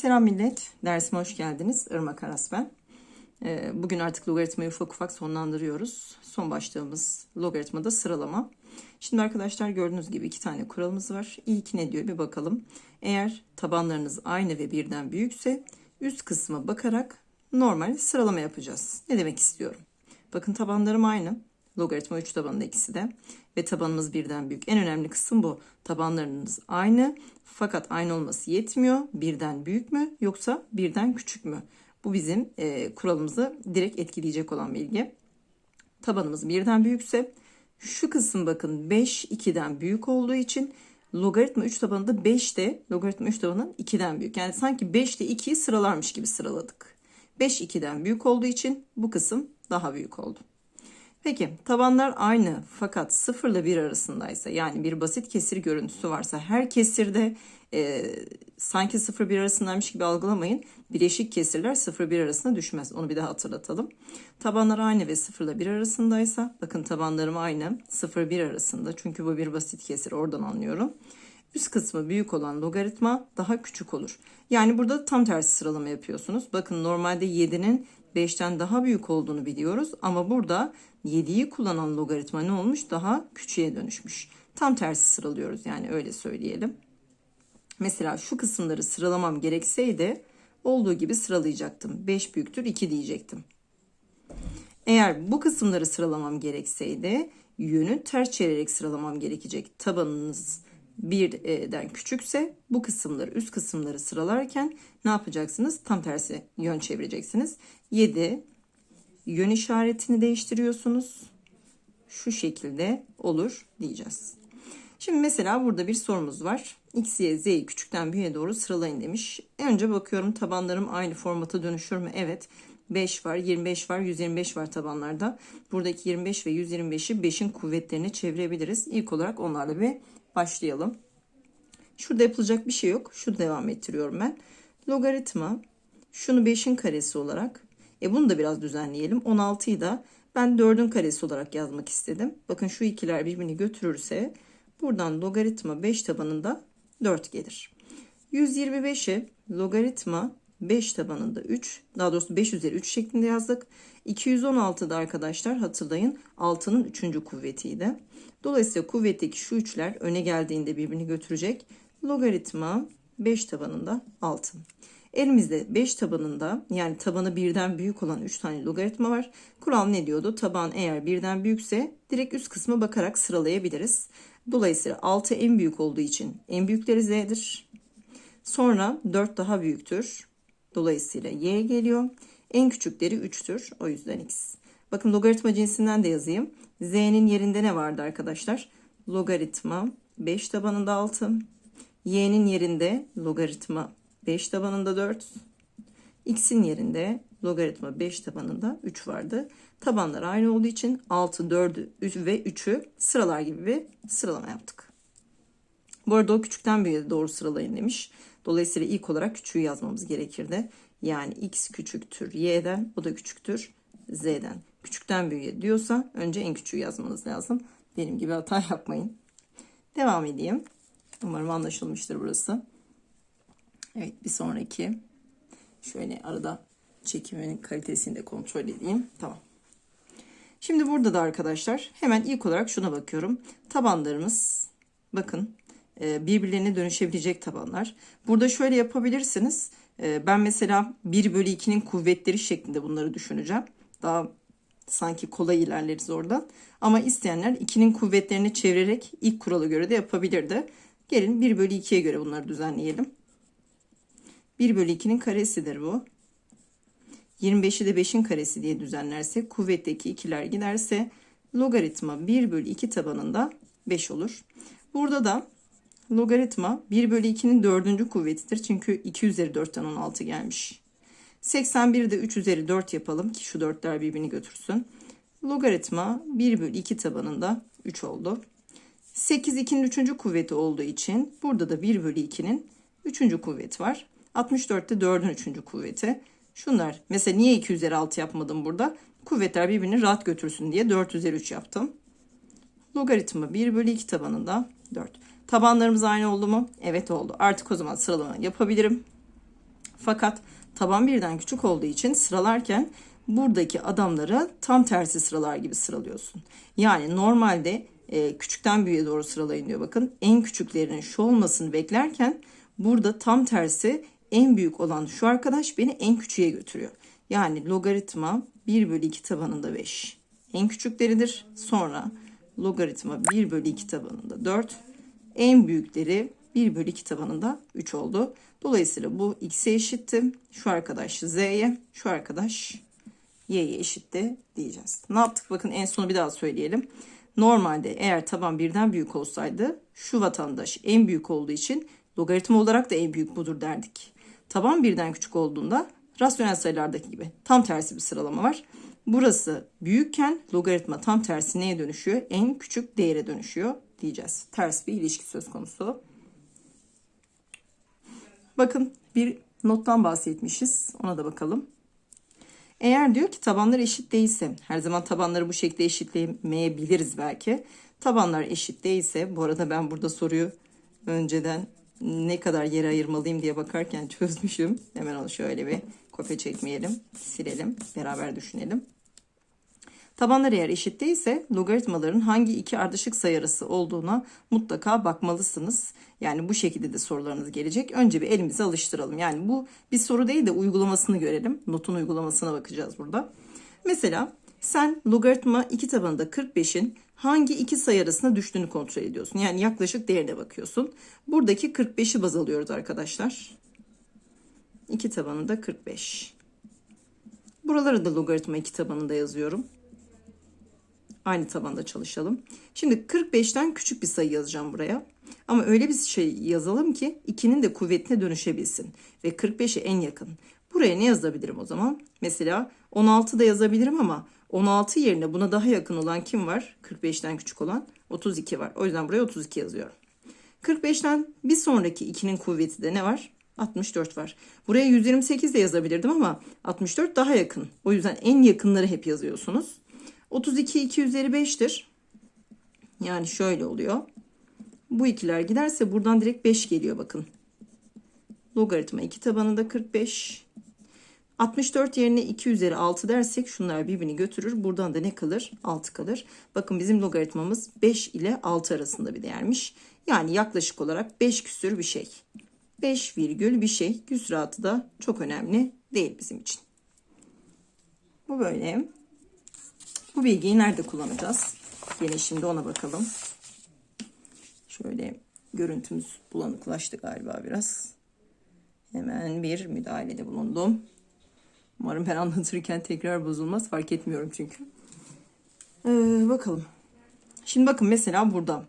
Selam millet. Dersime hoş geldiniz. Irmak Aras ben. Ee, Bugün artık logaritmayı ufak ufak sonlandırıyoruz. Son başlığımız logaritmada sıralama. Şimdi arkadaşlar gördüğünüz gibi iki tane kuralımız var. İlk ne diyor bir bakalım. Eğer tabanlarınız aynı ve birden büyükse üst kısma bakarak normal sıralama yapacağız. Ne demek istiyorum? Bakın tabanlarım aynı. Logaritma 3 tabanında ikisi de. Ve tabanımız birden büyük. En önemli kısım bu. Tabanlarınız aynı. Fakat aynı olması yetmiyor. Birden büyük mü yoksa birden küçük mü? Bu bizim e, kuralımızı direkt etkileyecek olan bilgi. Tabanımız birden büyükse şu kısım bakın 5 2'den büyük olduğu için logaritma 3 tabanında 5 de logaritma 3 tabanından 2'den büyük. Yani sanki 5 ile 2'yi sıralarmış gibi sıraladık. 5 2'den büyük olduğu için bu kısım daha büyük oldu. Peki tabanlar aynı fakat 0 ile 1 arasındaysa yani bir basit kesir görüntüsü varsa her kesirde e, sanki 0-1 arasındaymış gibi algılamayın. Bileşik kesirler 0-1 arasında düşmez. Onu bir daha hatırlatalım. Tabanlar aynı ve 0 ile 1 arasındaysa bakın tabanlarım aynı 0-1 arasında çünkü bu bir basit kesir oradan anlıyorum. Üst kısmı büyük olan logaritma daha küçük olur. Yani burada tam tersi sıralama yapıyorsunuz. Bakın normalde 7'nin 5'ten daha büyük olduğunu biliyoruz ama burada 7'yi kullanan logaritma ne olmuş? Daha küçüğe dönüşmüş. Tam tersi sıralıyoruz yani öyle söyleyelim. Mesela şu kısımları sıralamam gerekseydi olduğu gibi sıralayacaktım. 5 büyüktür 2 diyecektim. Eğer bu kısımları sıralamam gerekseydi yönü ters çevirerek sıralamam gerekecek. Tabanınız birden küçükse bu kısımları üst kısımları sıralarken ne yapacaksınız? Tam tersi yön çevireceksiniz. 7 yön işaretini değiştiriyorsunuz. Şu şekilde olur diyeceğiz. Şimdi mesela burada bir sorumuz var. X, Y, Z'yi küçükten büyüğe doğru sıralayın demiş. Önce bakıyorum tabanlarım aynı formata dönüşür mü? Evet. 5 var, 25 var, 125 var tabanlarda. Buradaki 25 ve 125'i 5'in kuvvetlerine çevirebiliriz. İlk olarak onlarla bir başlayalım. Şurada yapılacak bir şey yok. Şu devam ettiriyorum ben. Logaritma şunu 5'in karesi olarak e bunu da biraz düzenleyelim. 16'yı da ben 4'ün karesi olarak yazmak istedim. Bakın şu ikiler birbirini götürürse buradan logaritma 5 tabanında 4 gelir. 125'i logaritma 5 tabanında 3 daha doğrusu 5 üzeri 3 şeklinde yazdık. 216'da arkadaşlar hatırlayın 6'nın 3. kuvvetiydi. Dolayısıyla kuvvetteki şu üçler öne geldiğinde birbirini götürecek. Logaritma 5 tabanında 6. Elimizde 5 tabanında yani tabanı birden büyük olan 3 tane logaritma var. Kural ne diyordu? Taban eğer birden büyükse direkt üst kısma bakarak sıralayabiliriz. Dolayısıyla 6 en büyük olduğu için en büyükleri z'dir. Sonra 4 daha büyüktür. Dolayısıyla y geliyor. En küçükleri 3'tür. O yüzden x. Bakın logaritma cinsinden de yazayım. z'nin yerinde ne vardı arkadaşlar? Logaritma 5 tabanında 6. y'nin yerinde logaritma 5 tabanında 4. X'in yerinde logaritma 5 tabanında 3 vardı. Tabanlar aynı olduğu için 6, 4'ü 3 ve 3'ü sıralar gibi bir sıralama yaptık. Bu arada o küçükten büyüğe doğru sıralayın demiş. Dolayısıyla ilk olarak küçüğü yazmamız gerekirdi. Yani x küçüktür y'den, o da küçüktür z'den. Küçükten büyüğe diyorsa önce en küçüğü yazmanız lazım. Benim gibi hata yapmayın. Devam edeyim. Umarım anlaşılmıştır burası. Evet bir sonraki. Şöyle arada çekimin kalitesini de kontrol edeyim. Tamam. Şimdi burada da arkadaşlar hemen ilk olarak şuna bakıyorum. Tabanlarımız bakın e, birbirlerine dönüşebilecek tabanlar. Burada şöyle yapabilirsiniz. E, ben mesela 1 bölü 2'nin kuvvetleri şeklinde bunları düşüneceğim. Daha sanki kolay ilerleriz oradan. Ama isteyenler 2'nin kuvvetlerini çevirerek ilk kurala göre de yapabilirdi. Gelin 1 bölü 2'ye göre bunları düzenleyelim. 1 bölü 2'nin karesidir bu. 25'i de 5'in karesi diye düzenlersek kuvvetteki ikiler giderse logaritma 1 bölü 2 tabanında 5 olur. Burada da logaritma 1 bölü 2'nin 4. kuvvetidir. Çünkü 2 üzeri 4'ten 16 gelmiş. 81'de 3 üzeri 4 yapalım ki şu 4'ler birbirini götürsün. Logaritma 1 bölü 2 tabanında 3 oldu. 8 2'nin 3. kuvveti olduğu için burada da 1 bölü 2'nin 3. kuvveti var. 64'te 4'ün 3. kuvveti. Şunlar mesela niye 2 üzeri 6 yapmadım burada? Kuvvetler birbirini rahat götürsün diye 4 üzeri 3 yaptım. Logaritma 1 bölü 2 tabanında 4. Tabanlarımız aynı oldu mu? Evet oldu. Artık o zaman sıralama yapabilirim. Fakat taban birden küçük olduğu için sıralarken buradaki adamları tam tersi sıralar gibi sıralıyorsun. Yani normalde e, küçükten büyüğe doğru sıralayın diyor bakın. En küçüklerinin şu olmasını beklerken burada tam tersi en büyük olan şu arkadaş beni en küçüğe götürüyor. Yani logaritma 1 bölü 2 tabanında 5. En küçükleridir. Sonra logaritma 1 bölü 2 tabanında 4. En büyükleri 1 bölü 2 tabanında 3 oldu. Dolayısıyla bu x'e eşitti. Şu arkadaş z'ye, şu arkadaş y'ye eşitti diyeceğiz. Ne yaptık? Bakın en sonu bir daha söyleyelim. Normalde eğer taban birden büyük olsaydı şu vatandaş en büyük olduğu için logaritma olarak da en büyük budur derdik. Taban birden küçük olduğunda rasyonel sayılardaki gibi tam tersi bir sıralama var. Burası büyükken logaritma tam tersi neye dönüşüyor? En küçük değere dönüşüyor diyeceğiz. Ters bir ilişki söz konusu. Bakın bir nottan bahsetmişiz. Ona da bakalım. Eğer diyor ki tabanlar eşit değilse, her zaman tabanları bu şekilde eşitlemeyebiliriz belki. Tabanlar eşit değilse, bu arada ben burada soruyu önceden ne kadar yere ayırmalıyım diye bakarken çözmüşüm. Hemen onu şöyle bir kopya çekmeyelim, silelim, beraber düşünelim. Tabanlar eğer eşit değilse logaritmaların hangi iki ardışık sayı arası olduğuna mutlaka bakmalısınız. Yani bu şekilde de sorularınız gelecek. Önce bir elimizi alıştıralım. Yani bu bir soru değil de uygulamasını görelim. Notun uygulamasına bakacağız burada. Mesela sen logaritma 2 tabanında 45'in hangi iki sayı arasında düştüğünü kontrol ediyorsun. Yani yaklaşık değerine bakıyorsun. Buradaki 45'i baz alıyoruz arkadaşlar. 2 tabanında 45. Buraları da logaritma 2 tabanında yazıyorum. Aynı tabanda çalışalım. Şimdi 45'ten küçük bir sayı yazacağım buraya. Ama öyle bir şey yazalım ki 2'nin de kuvvetine dönüşebilsin. Ve 45'e en yakın. Buraya ne yazabilirim o zaman? Mesela 16 da yazabilirim ama 16 yerine buna daha yakın olan kim var? 45'ten küçük olan 32 var. O yüzden buraya 32 yazıyorum. 45'ten bir sonraki 2'nin kuvveti de ne var? 64 var. Buraya 128 de yazabilirdim ama 64 daha yakın. O yüzden en yakınları hep yazıyorsunuz. 32 2 üzeri 5'tir. Yani şöyle oluyor. Bu ikiler giderse buradan direkt 5 geliyor bakın. Logaritma 2 tabanında 45. 64 yerine 2 üzeri 6 dersek şunlar birbirini götürür. Buradan da ne kalır? 6 kalır. Bakın bizim logaritmamız 5 ile 6 arasında bir değermiş. Yani yaklaşık olarak 5 küsür bir şey. 5 virgül bir şey. Küsuratı da çok önemli değil bizim için. Bu böyle. Bu bilgiyi nerede kullanacağız? Yine şimdi ona bakalım. Şöyle görüntümüz bulanıklaştı galiba biraz. Hemen bir müdahalede bulundum. Umarım ben anlatırken tekrar bozulmaz. Fark etmiyorum çünkü. Ee, bakalım. Şimdi bakın mesela burada.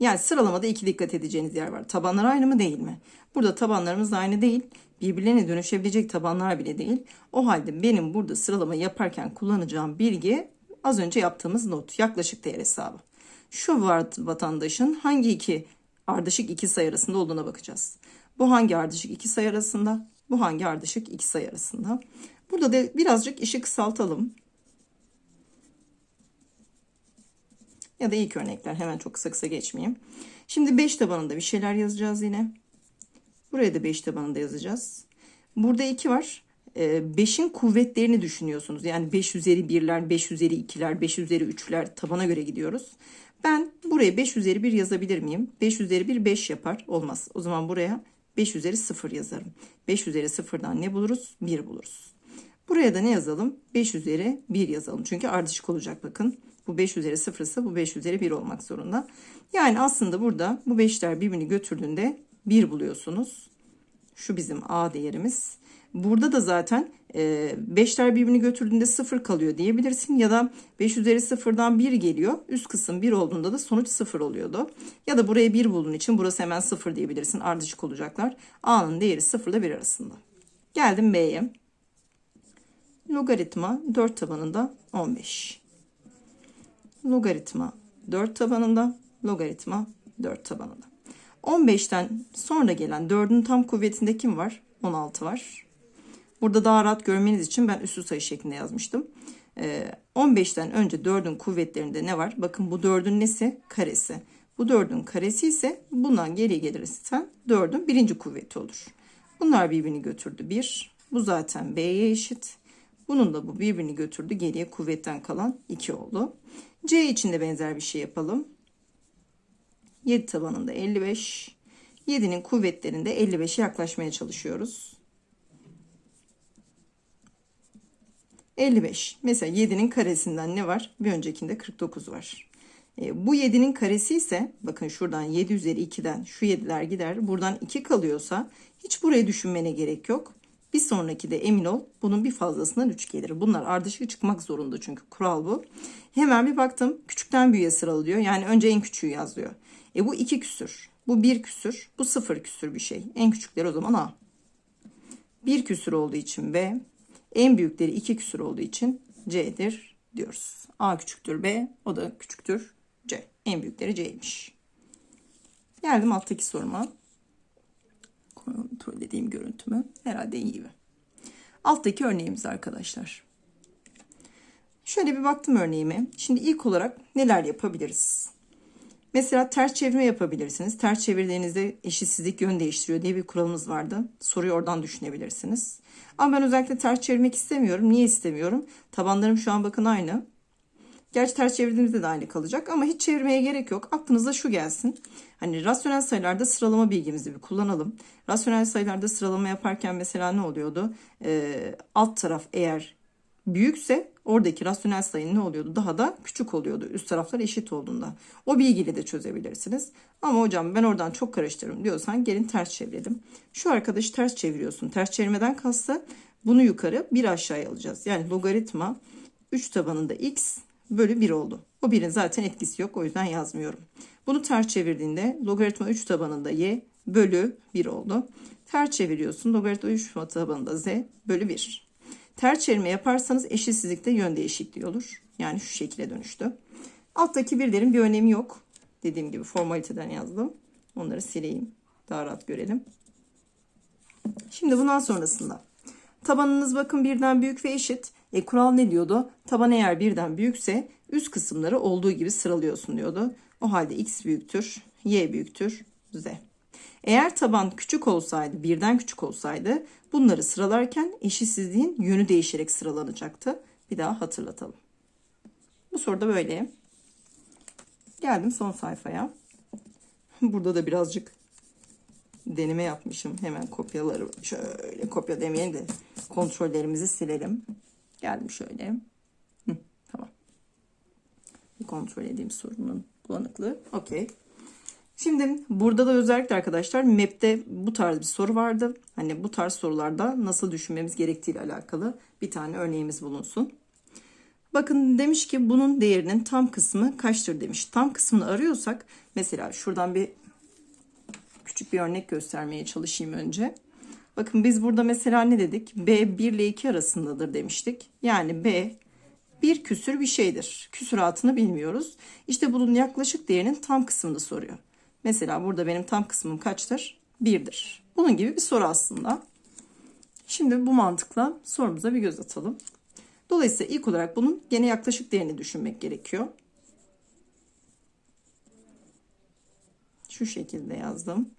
Yani sıralamada iki dikkat edeceğiniz yer var. Tabanlar aynı mı değil mi? Burada tabanlarımız aynı değil. Birbirlerine dönüşebilecek tabanlar bile değil. O halde benim burada sıralama yaparken kullanacağım bilgi az önce yaptığımız not. Yaklaşık değer hesabı. Şu vatandaşın hangi iki ardışık iki sayı arasında olduğuna bakacağız. Bu hangi ardışık iki sayı arasında? Bu hangi ardışık sayı arasında? Burada da birazcık işi kısaltalım. Ya da ilk örnekler hemen çok kısa kısa geçmeyeyim. Şimdi 5 tabanında bir şeyler yazacağız yine. Buraya da 5 tabanında yazacağız. Burada 2 var. 5'in ee, kuvvetlerini düşünüyorsunuz. Yani 5 üzeri 1'ler, 5 üzeri 2'ler, 5 üzeri 3'ler tabana göre gidiyoruz. Ben buraya 5 üzeri 1 yazabilir miyim? 5 üzeri 1 5 yapar. Olmaz. O zaman buraya 5 üzeri 0 yazarım. 5 üzeri 0'dan ne buluruz? 1 buluruz. Buraya da ne yazalım? 5 üzeri 1 yazalım. Çünkü ardışık olacak bakın. Bu 5 üzeri 0 ise bu 5 üzeri 1 olmak zorunda. Yani aslında burada bu 5'ler birbirini götürdüğünde 1 buluyorsunuz. Şu bizim A değerimiz. Burada da zaten e, 5'ler birbirini götürdüğünde 0 kalıyor diyebilirsin. Ya da 5 üzeri 0'dan 1 geliyor. Üst kısım 1 olduğunda da sonuç 0 oluyordu. Ya da buraya 1 bulduğun için burası hemen 0 diyebilirsin. Ardışık olacaklar. A'nın değeri 0 ile 1 arasında. Geldim B'ye. Logaritma 4 tabanında 15. Logaritma 4 tabanında. Logaritma 4 tabanında. 15'ten sonra gelen 4'ün tam kuvvetinde kim var? 16 var. Burada daha rahat görmeniz için ben üstü sayı şeklinde yazmıştım. 15'ten ee, önce 4'ün kuvvetlerinde ne var? Bakın bu 4'ün nesi? Karesi. Bu 4'ün karesi ise bundan geri gelirsen 4'ün birinci kuvveti olur. Bunlar birbirini götürdü. 1. Bu zaten B'ye eşit. Bunun da bu birbirini götürdü. Geriye kuvvetten kalan 2 oldu. C için de benzer bir şey yapalım. 7 tabanında 55. 7'nin kuvvetlerinde 55'e yaklaşmaya çalışıyoruz. 55. Mesela 7'nin karesinden ne var? Bir öncekinde 49 var. E, bu 7'nin karesi ise bakın şuradan 7 üzeri 2'den şu 7'ler gider. Buradan 2 kalıyorsa hiç burayı düşünmene gerek yok. Bir sonraki de emin ol bunun bir fazlasından 3 gelir. Bunlar ardışık çıkmak zorunda çünkü kural bu. Hemen bir baktım küçükten büyüğe sıralıyor. Yani önce en küçüğü yazıyor. E bu 2 küsür. Bu 1 küsür. Bu 0 küsür bir şey. En küçükleri o zaman A. 1 küsür olduğu için B. En büyükleri 2 küsür olduğu için C'dir diyoruz. A küçüktür B. O da küçüktür C. En büyükleri C'ymiş. Geldim alttaki soruma. Kontrol edeyim görüntümü. Herhalde iyi gibi. Alttaki örneğimiz arkadaşlar. Şöyle bir baktım örneğime. Şimdi ilk olarak neler yapabiliriz? Mesela ters çevirme yapabilirsiniz. Ters çevirdiğinizde eşitsizlik yön değiştiriyor diye bir kuralımız vardı. Soruyu oradan düşünebilirsiniz. Ama ben özellikle ters çevirmek istemiyorum. Niye istemiyorum? Tabanlarım şu an bakın aynı. Gerçi ters çevirdiğimizde de aynı kalacak ama hiç çevirmeye gerek yok. Aklınıza şu gelsin. Hani rasyonel sayılarda sıralama bilgimizi bir kullanalım. Rasyonel sayılarda sıralama yaparken mesela ne oluyordu? Ee, alt taraf eğer büyükse oradaki rasyonel sayı ne oluyordu? Daha da küçük oluyordu. Üst taraflar eşit olduğunda. O bilgiyle de çözebilirsiniz. Ama hocam ben oradan çok karıştırırım diyorsan gelin ters çevirelim. Şu arkadaşı ters çeviriyorsun. Ters çevirmeden kastı bunu yukarı bir aşağıya alacağız. Yani logaritma 3 tabanında x bölü 1 oldu. O birin zaten etkisi yok o yüzden yazmıyorum. Bunu ters çevirdiğinde logaritma 3 tabanında y bölü 1 oldu. Ters çeviriyorsun logaritma 3 tabanında z bölü 1. Ters çevirme yaparsanız eşitsizlikte yön değişikliği olur. Yani şu şekilde dönüştü. Alttaki birlerin bir önemi yok. Dediğim gibi formaliteden yazdım. Onları sileyim. Daha rahat görelim. Şimdi bundan sonrasında tabanınız bakın birden büyük ve eşit. E, kural ne diyordu? Taban eğer birden büyükse üst kısımları olduğu gibi sıralıyorsun diyordu. O halde x büyüktür, y büyüktür, z. Eğer taban küçük olsaydı, birden küçük olsaydı bunları sıralarken eşitsizliğin yönü değişerek sıralanacaktı. Bir daha hatırlatalım. Bu soruda böyle. Geldim son sayfaya. Burada da birazcık deneme yapmışım. Hemen kopyaları şöyle kopya demeyelim de kontrollerimizi silelim. Geldim şöyle. Hı, tamam. Bir kontrol edeyim sorunun bulanıklığı. Okey. Şimdi burada da özellikle arkadaşlar MEP'te bu tarz bir soru vardı. Hani bu tarz sorularda nasıl düşünmemiz gerektiği ile alakalı bir tane örneğimiz bulunsun. Bakın demiş ki bunun değerinin tam kısmı kaçtır demiş. Tam kısmını arıyorsak mesela şuradan bir küçük bir örnek göstermeye çalışayım önce. Bakın biz burada mesela ne dedik? B 1 ile 2 arasındadır demiştik. Yani B bir küsür bir şeydir. Küsuratını bilmiyoruz. İşte bunun yaklaşık değerinin tam kısmını soruyor. Mesela burada benim tam kısmım kaçtır? 1'dir. Bunun gibi bir soru aslında. Şimdi bu mantıkla sorumuza bir göz atalım. Dolayısıyla ilk olarak bunun gene yaklaşık değerini düşünmek gerekiyor. Şu şekilde yazdım.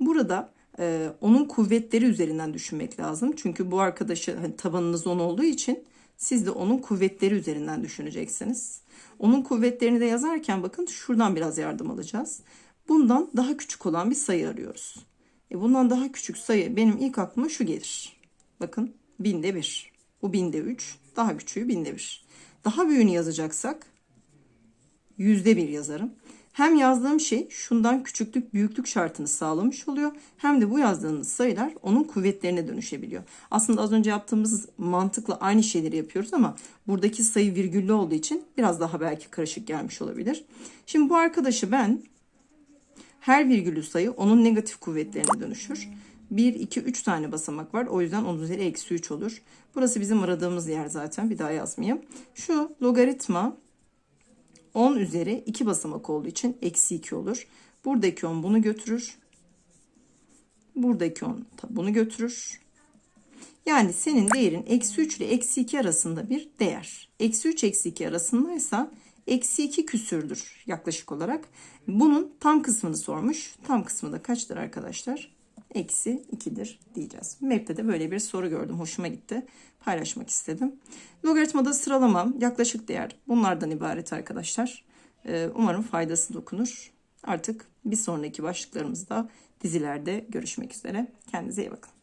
Burada e, onun kuvvetleri üzerinden düşünmek lazım. Çünkü bu arkadaşı hani, tabanınız 10 olduğu için siz de onun kuvvetleri üzerinden düşüneceksiniz. Onun kuvvetlerini de yazarken bakın şuradan biraz yardım alacağız. Bundan daha küçük olan bir sayı arıyoruz. E bundan daha küçük sayı benim ilk aklıma şu gelir. Bakın binde bir. Bu binde üç. Daha küçüğü binde bir. Daha büyüğünü yazacaksak yüzde bir yazarım. Hem yazdığım şey şundan küçüklük büyüklük şartını sağlamış oluyor. Hem de bu yazdığımız sayılar onun kuvvetlerine dönüşebiliyor. Aslında az önce yaptığımız mantıkla aynı şeyleri yapıyoruz ama buradaki sayı virgüllü olduğu için biraz daha belki karışık gelmiş olabilir. Şimdi bu arkadaşı ben her virgüllü sayı onun negatif kuvvetlerine dönüşür. 1, 2, 3 tane basamak var. O yüzden 10 üzeri eksi 3 olur. Burası bizim aradığımız yer zaten. Bir daha yazmayayım. Şu logaritma 10 üzeri 2 basamak olduğu için eksi 2 olur. Buradaki 10 bunu götürür. Buradaki 10 bunu götürür. Yani senin değerin eksi 3 ile eksi 2 arasında bir değer. Eksi 3 eksi 2 arasındaysa eksi 2 küsürdür yaklaşık olarak. Bunun tam kısmını sormuş. Tam kısmı da kaçtır arkadaşlar? Eksi 2'dir diyeceğiz. MEP'te de böyle bir soru gördüm. Hoşuma gitti. Paylaşmak istedim. Logaritmada sıralama yaklaşık değer bunlardan ibaret arkadaşlar. Ee, umarım faydası dokunur. Artık bir sonraki başlıklarımızda dizilerde görüşmek üzere. Kendinize iyi bakın.